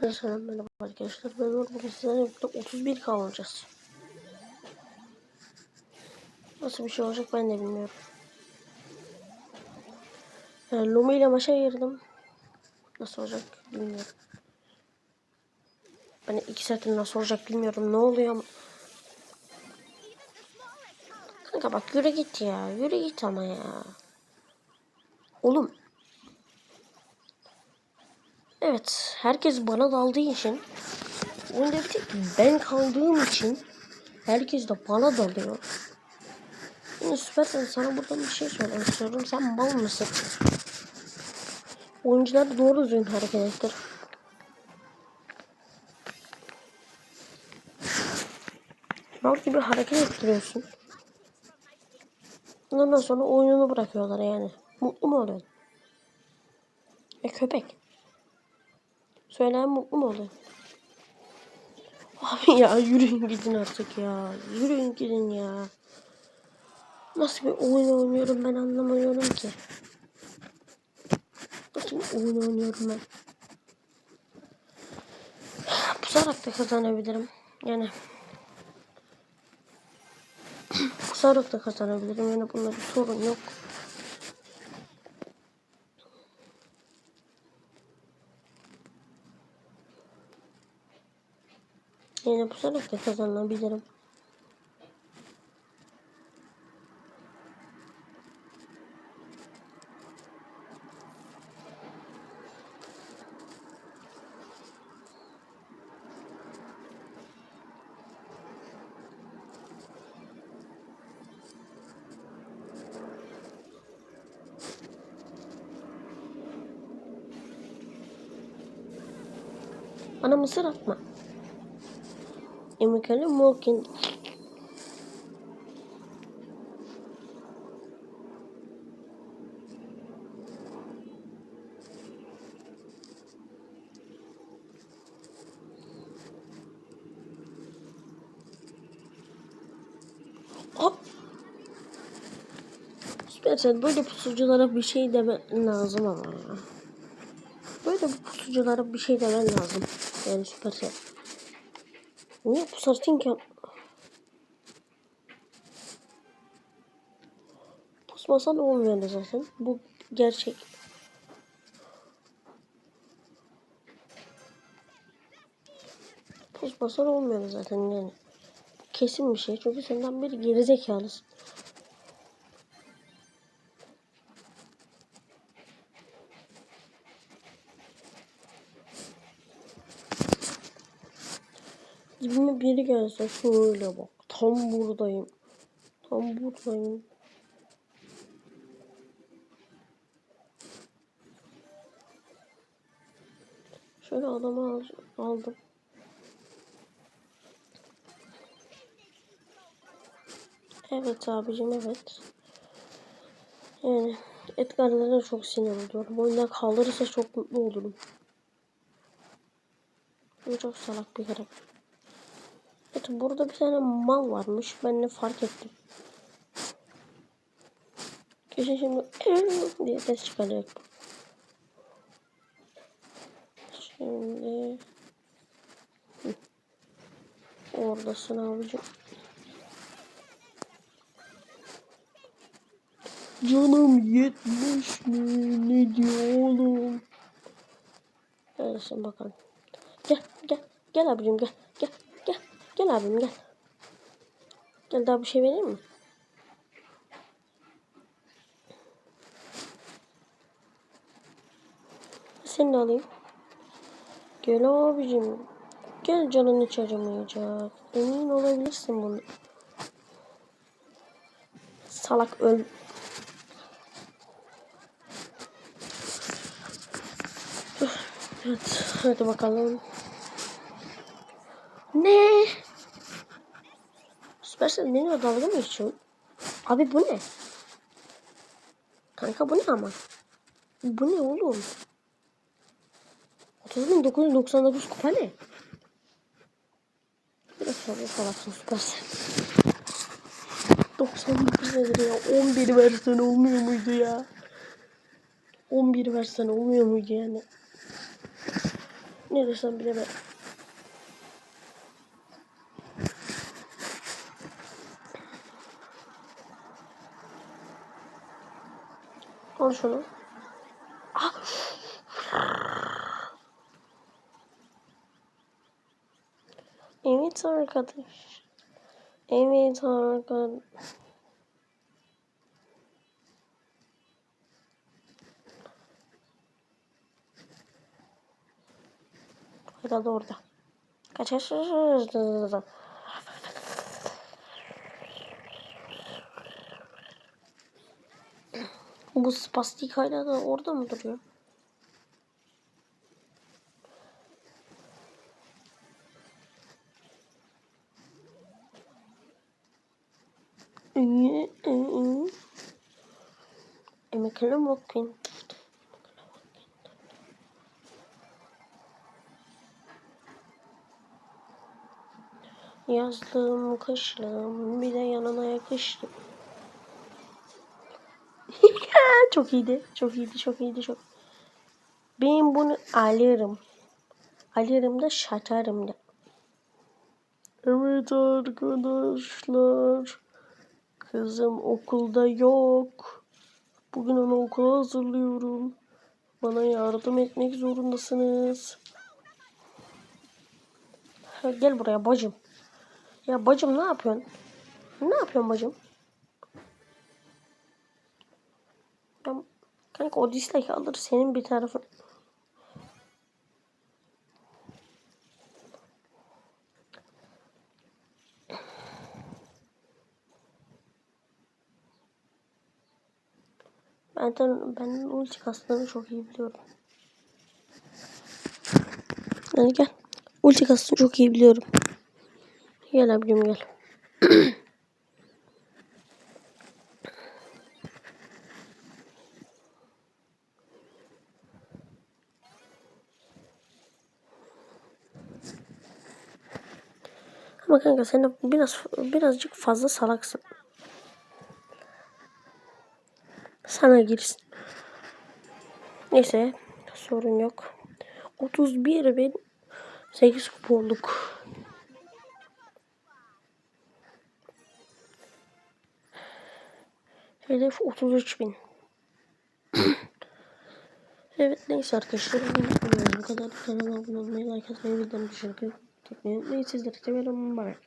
Arkadaşlar merhaba arkadaşlar. Ben Uğur. Bugün sizlerle birlikte 31 kalacağız. Nasıl bir şey olacak ben de bilmiyorum. Yani Lumi ile maça girdim. Nasıl olacak bilmiyorum. Hani iki saatin nasıl olacak bilmiyorum. Ne oluyor. Kanka bak yürü git ya. Yürü git ama ya. Oğlum. Evet. Herkes bana daldığı için. Oyunda bir tek ben kaldığım için. Herkes de bana dalıyor. Yine süpersen sana buradan bir şey söylemek istiyorum. Sen mal mısın? Oyuncular doğru düzgün hareket ettir. Mal gibi hareket ettiriyorsun. Ondan sonra oyununu bırakıyorlar yani. Mutlu mu oluyorsun? E köpek. Söyleyen mutlu mu oluyor? Abi ya yürüyün gidin artık ya. Yürüyün gidin ya. Nasıl bir oyun oynuyorum ben anlamıyorum ki. Nasıl bir oyun oynuyorum ben? Pusarak da kazanabilirim. Yani pusarak da kazanabilirim. Yani bunda bir sorun yok. Yani pusarak da kazanabilirim. Bana mısır atma. Emekali Morgan. Süpersen böyle pusuculara bir şey demen lazım ama ya. Böyle pusuculara bir şey demen lazım. Yani Süpersel. Niye pusarsın ki? Pusmasan olmuyor zaten. Bu gerçek. Pusmasan olmuyor zaten yani. Kesin bir şey. Çünkü senden biri gerizekalısın. Dibime biri gelse şöyle bak. Tam buradayım. Tam buradayım. Şöyle adamı al aldım. Evet abicim evet. Yani Edgar'lara çok sinir oluyorum. Oyundan kaldırırsa çok mutlu olurum. Bu çok salak bir karakter. Evet burada bir tane mal varmış. Ben de fark ettim. Kesin şimdi diye ses çıkaracak. Şimdi oradasın abicim. Canım yetmiş mi? Ne diyor oğlum? Neredesin bakalım. Gel gel. Gel abicim gel. Gel abim gel. Gel daha bir şey vereyim mi? Seni de alayım. Gel abicim. Gel canın hiç acımayacak. Emin olabilirsin bunu. Salak öl. Evet, hadi bakalım. Ne? Süpersel benimle dalga mı geçiyorsun? Abi bu ne? Kanka bu ne ama? Bu ne oğlum? 30.999 kupa ne? Biraz fazla salaksın Süpersel. 99 nedir ya? 11 versen olmuyor muydu ya? 11 versen olmuyor muydu yani? Ne desem bilemem. Al şunu. Ah! Evet arkadaş. Evet arkadaş. Herhalde orada. Kaçar. Bu spastik hala da orada mı duruyor? Emekli bakayım. Yazlığım, kışlığım, bir de yanına yakıştım. çok iyiydi, çok iyiydi, çok iyiydi, çok. Ben bunu alırım. Alırım da şatarım da. Evet arkadaşlar. Kızım okulda yok. Bugün onu okula hazırlıyorum. Bana yardım etmek zorundasınız. Gel buraya bacım. Ya bacım ne yapıyorsun? Ne yapıyorsun bacım? Kanka o dislike alır senin bir tarafın. Ben, ben ulti kastığını çok iyi biliyorum. Yani gel. Ulti kastığını çok iyi biliyorum. Gel abicim gel. Ama kanka sen de biraz birazcık fazla salaksın. Sana girsin. Neyse sorun yok. 31 bin 8 kuponluk. Hedef 33 bin. evet neyse arkadaşlar. Bu kadar kanala abone olmayı, like atmayı, bildirim düşürmeyi unutmayın. Sizleri seviyorum. Bye.